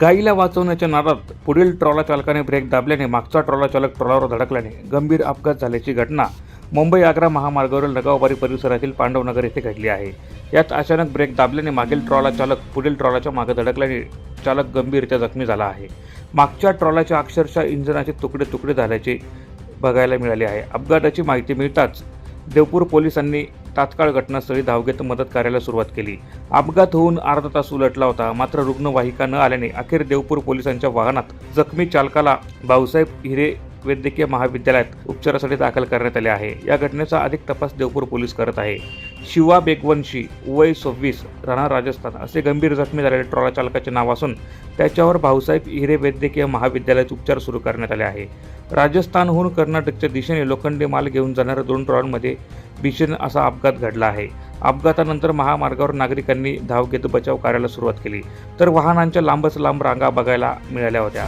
गाईला वाचवण्याच्या नादात पुढील ट्रॉला चालकाने ब्रेक दाबल्याने मागचा ट्रॉला चालक ट्रॉलावर धडकल्याने गंभीर अपघात झाल्याची घटना मुंबई आग्रा महामार्गावरील नगावबारी परिसरातील पांडवनगर येथे घडली आहे. यात अचानक ब्रेक दाबल्याने मागील ट्रॉला चालक पुढील ट्रॉलाच्या मागे धडकल्याने चालक गंभीररित्या जखमी झाला आहे. मागच्या ट्रॉलाच्या अक्षरशः इंजिनाचे तुकडे तुकडे झाल्याचे बघायला मिळाले आहे. अपघाताची माहिती मिळताच देवपूर पोलिसांनी तात्काळ घटनास्थळी धाव घेत मदत कार्याला सुरुवात केली. अपघात होऊन अर्धा तास उलटला होता. मात्र रुग्णवाहिका न आल्याने अखेर देवपूर पोलिसांच्या वाहनात जखमी चालकाला भाऊसाहेब हिरे वैद्यकीय महाविद्यालयात उपचारासाठी दाखल करण्यात आले आहे. या घटनेचा अधिक तपास देवपूर पोलीस करत आहे. शिवा बेगवंशी वय सव्वीस राहणार राजस्थान असे गंभीर जखमी झालेले ट्रॉला चालकाचे नाव असून त्याच्यावर भाऊसाहेब हिरे वैद्यकीय महाविद्यालयात उपचार सुरू करण्यात आले आहे. राजस्थानहून कर्नाटकच्या दिशेने लोखंडी माल घेऊन जाणाऱ्या दोन ट्रॉलमध्ये भीषण असा अपघात घडला आहे. अपघातानंतर महामार्गावर नागरिकांनी धाव घेत बचाव कार्याला सुरुवात केली तर वाहनांच्या लांबच लांब रांगा बघायला मिळाल्या होत्या.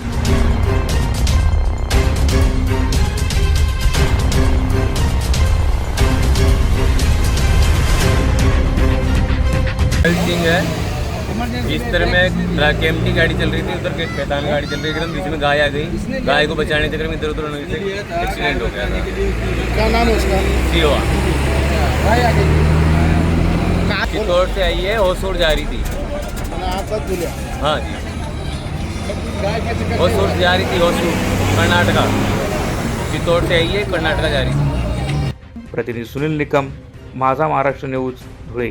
सिंह है। जिस तरह में ट्रक एम की गाड़ी चल रही थी उधर के पैतान गाड़ी चल रही थी एकदम बीच में गाय आ गई। गाय को बचाने के चक्कर में इधर उधर होने से एक्सीडेंट हो गया था। क्या नाम है उसका? सीओ चित्तौड़ से आई है होसूर जा रही थी। हाँ जी। होसूर जा रही थी होसूर कर्नाटका। चित्तौड़ से आई है कर्नाटका जा रही थी। प्रतिनिधी सुनील निकम माझा महाराष्ट्र न्यूज धुळे।